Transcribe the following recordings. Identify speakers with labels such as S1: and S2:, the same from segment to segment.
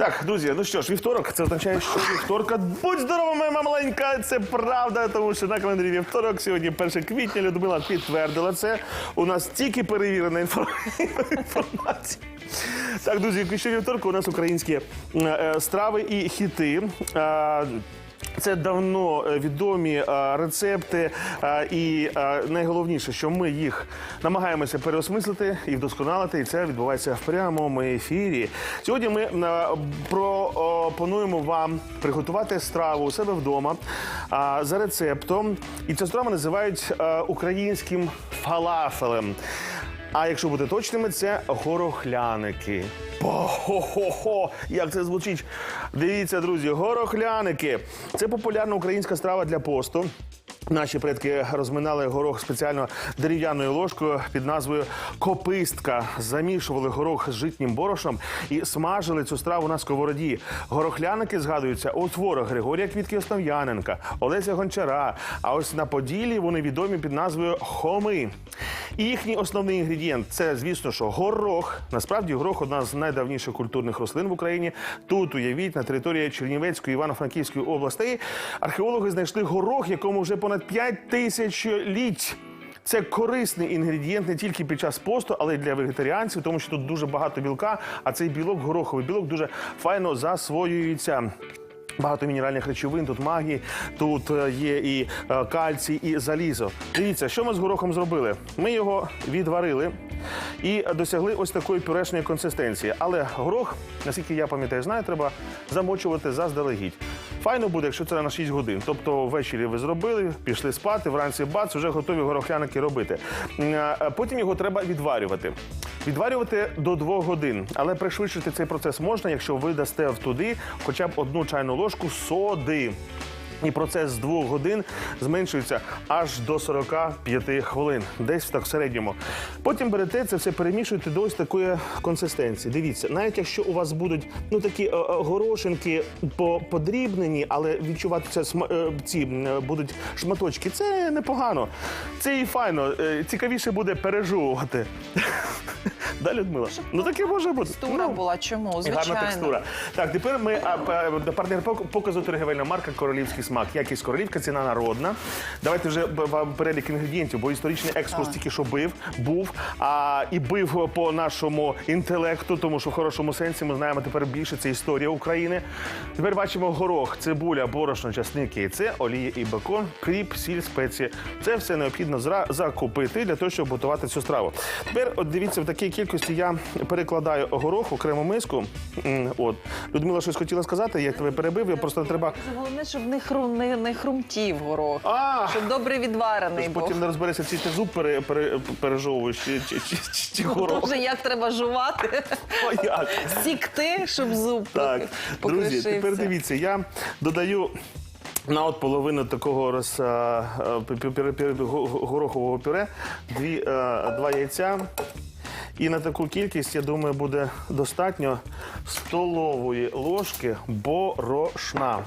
S1: Так, друзі, ну що ж, вівторок, це означає, що вівторка. Будь здорова, моя маленька, це правда, тому що на календарі вівторок, сьогодні 1 квітня, Людмила підтвердила це. У нас тільки перевірена інфор- інформація. Так, друзі, ще вівторку у нас українські е, е, страви і хіти. Це давно е, відомі е, рецепти, е, і найголовніше, що ми їх намагаємося переосмислити і вдосконалити, і це відбувається в прямому ефірі. Сьогодні ми пропонуємо вам приготувати страву у себе вдома за рецептом. І цю страву називають українським фалафелем. А якщо бути точними, це горохляники. Хо-хо-хо! Як це звучить? Дивіться, друзі, горохляники. Це популярна українська страва для посту. Наші предки розминали горох спеціально дерев'яною ложкою під назвою копистка. Замішували горох з житнім борошном і смажили цю страву на сковороді. Горохляники згадуються у творах Григорія Квітки Основ'яненка, Олеся Гончара. А ось на Поділлі вони відомі під назвою хоми. Їхній основний інгредієнт це, звісно, що горох. Насправді горох одна з найдавніших культурних рослин в Україні. Тут уявіть на території Чернівецької Івано-Франківської областей археологи знайшли горох, якому вже понад 5 тисяч літь. Це корисний інгредієнт не тільки під час посту, але й для вегетаріанців, тому що тут дуже багато білка, а цей білок, гороховий білок, дуже файно засвоюється. Багато мінеральних речовин, тут магній, тут е, є і е, кальцій, і залізо. Дивіться, що ми з горохом зробили? Ми його відварили і досягли ось такої пюрешної консистенції. Але горох, наскільки я пам'ятаю, знаю, треба замочувати заздалегідь. Файно буде, якщо це на 6 годин. Тобто ввечері ви зробили, пішли спати, вранці бац, вже готові горохляники робити. Потім його треба відварювати. Відварювати до 2 годин, але пришвидшити цей процес можна, якщо ви дасте туди хоча б одну чайну ложку соди. І процес з 2 годин зменшується аж до 45 хвилин, десь так в середньому. Потім берете це все перемішуєте до ось такої консистенції. Дивіться, навіть якщо у вас будуть ну такі е, е, горошинки по- подрібнені, але відчуватися е, ці будуть шматочки, це непогано. Це і файно. Цікавіше буде пережовувати. Да, Людмила? Ну таке може бути.
S2: Текстура
S1: Ну,
S2: була чому?
S1: Гарна
S2: Звичайно.
S1: текстура. Так, тепер ми а, п- партнер пок- показу торгівельна марка Королівський смак. Якість королівка, ціна народна. Давайте вже б- вам перелік інгредієнтів, бо історичний екскурс тільки що бив, був, а і бив по нашому інтелекту, тому що в хорошому сенсі ми знаємо тепер більше це історія України. Тепер бачимо горох, цибуля, борошно, часник, яйце, олія і бекон, кріп, сіль, спеції. Це все необхідно зра- закупити для того, щоб готувати цю страву. Тепер, от дивіться, в такій кількості я перекладаю горох окрему миску. От Людмила щось хотіла сказати, я тебе перебив. Я просто треба.
S2: Головне, щоб не, хрум, не, не хрумтів горох.
S1: А!
S2: Щоб добре відварений був.
S1: Потім не розбереться, чи ти зуб пере, пере, пережовуєш, чи, чи, чи, чи, чи горох.
S2: Боже, як треба жувати,
S1: О, як?
S2: сікти, щоб зуб
S1: Так, друзі, тепер дивіться, я додаю. На от половину такого роз, а, а, пю- пюре- пюре- го- го- горохового пюре, дві, а, два яйця. І на таку кількість, я думаю, буде достатньо столової ложки борошна.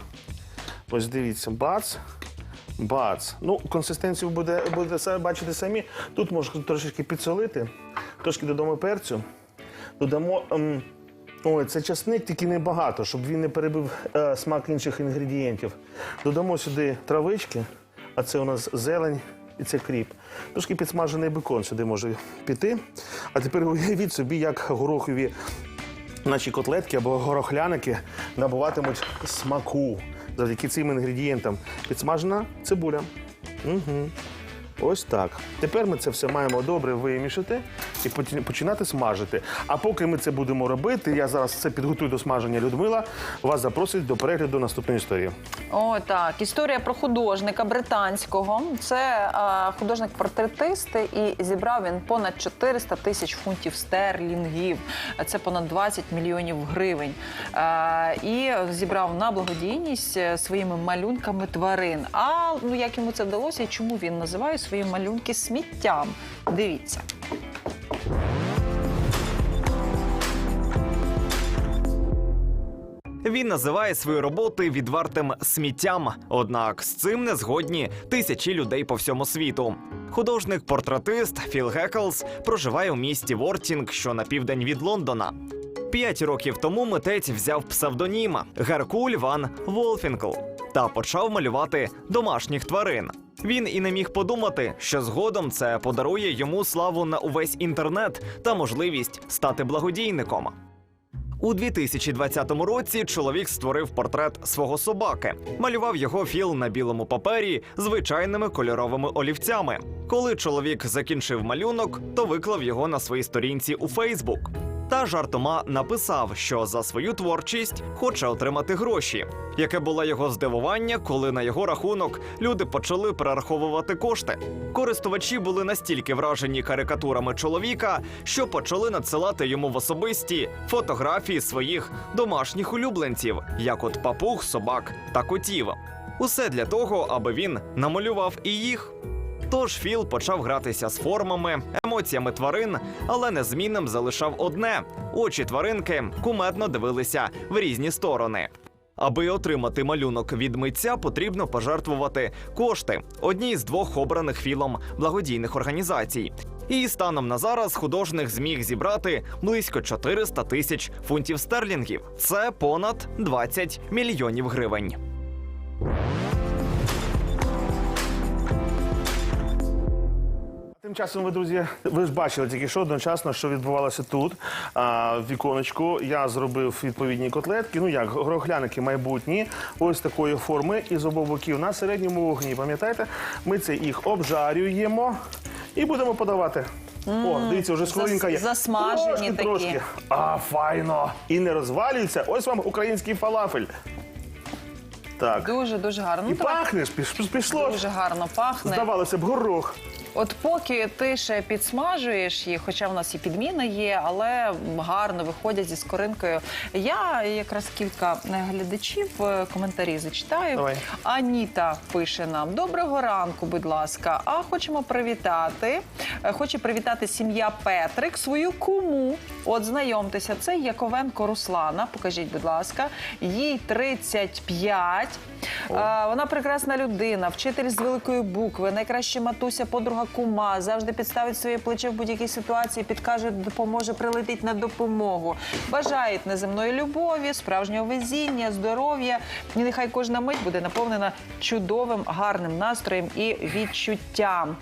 S1: Ось дивіться, бац. Бац. Ну, консистенцію буде, са- бачити самі. Тут можна трошечки підсолити, трошки додамо перцю. Додамо. ем, Ой, це часник, тільки небагато, щоб він не перебив е, смак інших інгредієнтів. Додамо сюди травички, а це у нас зелень і це кріп. Трошки підсмажений бекон сюди може піти. А тепер уявіть собі, як горохові наші котлетки або горохляники набуватимуть смаку завдяки цим інгредієнтам. Підсмажена цибуля. Угу. Ось так. Тепер ми це все маємо добре вимішати і починати смажити. А поки ми це будемо робити, я зараз це підготую до смаження Людмила. Вас запросить до перегляду наступної історії.
S2: О, так. Історія про художника британського. Це художник-портретист, і зібрав він понад 400 тисяч фунтів стерлінгів. Це понад 20 мільйонів гривень. А, і зібрав на благодійність е, своїми малюнками тварин. А ну як йому це вдалося і чому він називає свої малюнки сміттям? Дивіться.
S3: Він називає свої роботи відвертим сміттям. Однак з цим не згодні тисячі людей по всьому світу. Художник-портретист Філ Геклс проживає у місті Вортінг, що на південь від Лондона. П'ять років тому митець взяв псевдонім Геркуль Ван Волфінкл та почав малювати домашніх тварин. Він і не міг подумати, що згодом це подарує йому славу на увесь інтернет та можливість стати благодійником. У 2020 році чоловік створив портрет свого собаки, малював його філ на білому папері звичайними кольоровими олівцями. Коли чоловік закінчив малюнок, то виклав його на своїй сторінці у Фейсбук. Та жартома написав, що за свою творчість хоче отримати гроші. Яке було його здивування, коли на його рахунок люди почали перераховувати кошти. Користувачі були настільки вражені карикатурами чоловіка, що почали надсилати йому в особисті фотографії своїх домашніх улюбленців, як от папуг, собак та котів. Усе для того, аби він намалював і їх. Тож Філ почав гратися з формами, емоціями тварин, але незмінним залишав одне: очі тваринки кумедно дивилися в різні сторони. Аби отримати малюнок від митця, потрібно пожертвувати кошти одній з двох обраних філом благодійних організацій. І станом на зараз художник зміг зібрати близько 400 тисяч фунтів стерлінгів. Це понад 20 мільйонів гривень.
S1: Тим часом ви, друзі, ви ж бачили тільки що одночасно, що відбувалося тут. А, в віконечку я зробив відповідні котлетки. Ну як грохляники майбутні, ось такої форми і з обох боків на середньому вогні. Пам'ятаєте, ми це їх обжарюємо і будемо подавати. О, дивіться, вже скоринка є.
S2: засмажені
S1: трошки,
S2: такі.
S1: трошки. А, файно. І не розвалюється. Ось вам український фалафель. Так.
S2: Дуже дуже гарно.
S1: І
S2: Ну, давай.
S1: пахне ж, піш- пішло.
S2: Дуже гарно пахне.
S1: Здавалося б, горох.
S2: От поки ти ще підсмажуєш їх, хоча в нас і підміна є, але гарно виходять зі скоринкою. Я якраз кілька е, глядачів е, коментарі зачитаю.
S1: Давай.
S2: Аніта пише нам: Доброго ранку, будь ласка. А хочемо привітати. е, Хоче привітати сім'я Петрик, свою куму. От знайомтеся, це Яковенко Руслана. Покажіть, будь ласка, їй 35. А, Вона прекрасна людина, вчитель з великої букви, найкраща матуся, подруга кума, завжди підставить своє плече в будь-якій ситуації, підкаже, допоможе, прилетить на допомогу. Бажають неземної любові, справжнього везіння, здоров'я. І нехай кожна мить буде наповнена чудовим, гарним настроєм і відчуттям.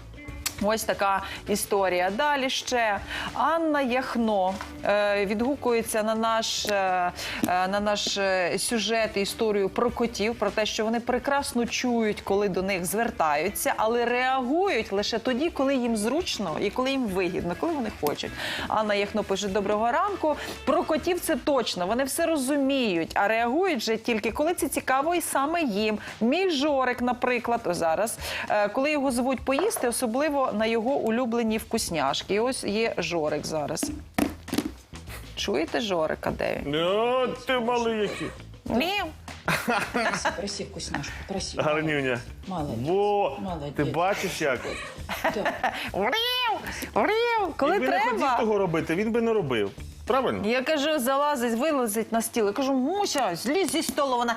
S2: Ось така історія. Далі ще Анна Яхно е, відгукується на наш, е, е, на наш сюжет історію про котів, про те, що вони прекрасно чують, коли до них звертаються, але реагують лише тоді, коли їм зручно і коли їм вигідно, коли вони хочуть. Анна Яхно пише доброго ранку. Про котів це точно. Вони все розуміють, а реагують же тільки коли це цікаво, і саме їм. Мій Жорик, наприклад, ось зараз, коли його звуть поїсти, особливо на його улюблені вкусняшки. І ось є Жорик зараз. Чуєте Жорика, де він?
S1: О, ти малий який.
S2: Мів.
S4: Проси, вкусняшку, проси.
S1: Гарнюня.
S4: Молодець.
S1: Во,
S4: Молодець.
S1: ти бачиш як?
S2: Врів! Врів! Коли
S1: Якби не хотів
S2: треба.
S1: того робити, він би не робив. Правильно?
S2: Я кажу, залазить, вилазить на стіл. Я кажу, Муся, злізь зі столу. Вона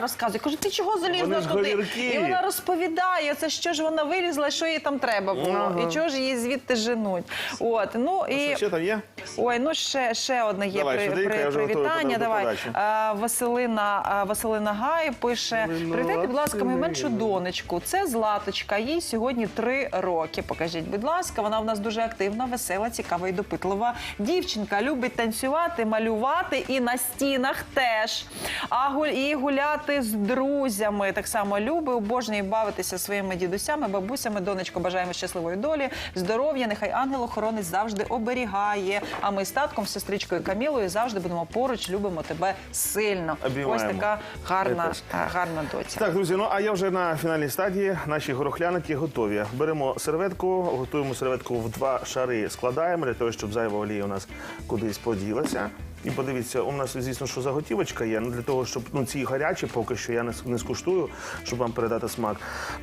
S2: розказує. Кажу, ти чого залізла туди?
S1: говірки.
S2: І вона розповідає, це що ж вона вилізла, що їй там треба було,
S1: Ага.
S2: і чого ж її звідти женуть. От ну і
S1: ще там є?
S2: ой, ну ще, ще одне є
S1: Давай,
S2: при,
S1: швиденько,
S2: при-
S1: я вже готовий
S2: привітання.
S1: до
S2: Давай. А, Василина а, Василина Гай пише: привітайте, будь ласка, мою меншу донечку. Це Златочка. Їй сьогодні три роки. Покажіть, будь ласка, вона в нас дуже активна, весела, цікава і допитлива дівчинка. Любить танцювати, малювати і на стінах теж. А гуль і гуляти з друзями. Так само любить, обожнює бавитися своїми дідусями, бабусями. Донечко, бажаємо щасливої долі, здоров'я. Нехай ангел-охоронець завжди оберігає. А ми з татком, з сестричкою Камілою завжди будемо поруч. Любимо тебе сильно.
S1: Обіймаємо.
S2: Ось така гарна, гарна доця.
S1: Так, друзі, ну а я вже на фінальній стадії. Наші горохляники готові. Беремо серветку, готуємо серветку в два шари, складаємо для того, щоб зайва олія у нас кудись поділася. І подивіться, у нас, звісно, що заготівочка є. Ну, для того, щоб ну, ці гарячі поки що я не, не скуштую, щоб вам передати смак.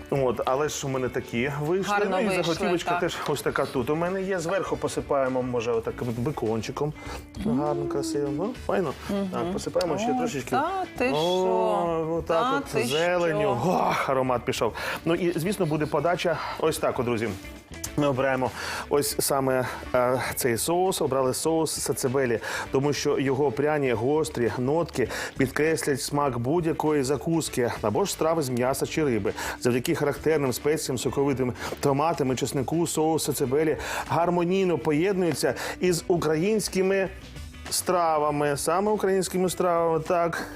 S1: От, але ж у мене такі вийшли.
S2: Гарно
S1: ну, і
S2: вийшли,
S1: заготівочка
S2: так.
S1: теж ось така тут. У мене є. Зверху посипаємо, може, отаким бекончиком. Гарно, красиво. Ну, файно. Так, посипаємо ще
S2: О,
S1: трошечки.
S2: та ти
S1: О,
S2: що?
S1: отак
S2: Та
S1: от
S2: ти
S1: зеленню.
S2: що?
S1: Ох, аромат пішов. Ну і звісно буде подача ось так, от, друзі. Ми обираємо ось саме е, цей соус. Обрали соус сацебелі, тому що його пряні гострі нотки підкреслять смак будь-якої закуски або ж страви з м'яса чи риби. Завдяки характерним спеціям, соковитим томатам і чеснику, соус сацебелі гармонійно поєднується із українськими стравами, саме українськими стравами, так.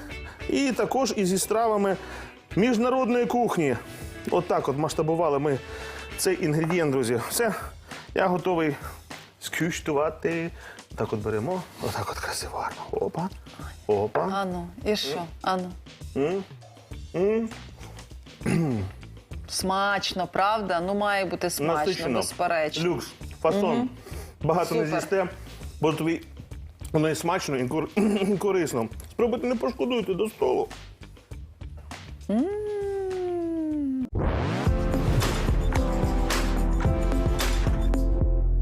S1: І також і зі стравами міжнародної кухні. Отак от масштабували ми цей інгредієнт, друзі. Все, я готовий скуштувати. Так от беремо, отак от красиво гарно. Опа. Опа.
S2: Ану, і що? Ану. Смачно, правда? Ну має бути смачно,
S1: Насичено.
S2: безперечно.
S1: Люкс, фасон. Багато не
S2: Супер.
S1: з'їсте, бо тобі воно і смачно, і кор- корисно. Спробуйте, не пошкодуйте до столу.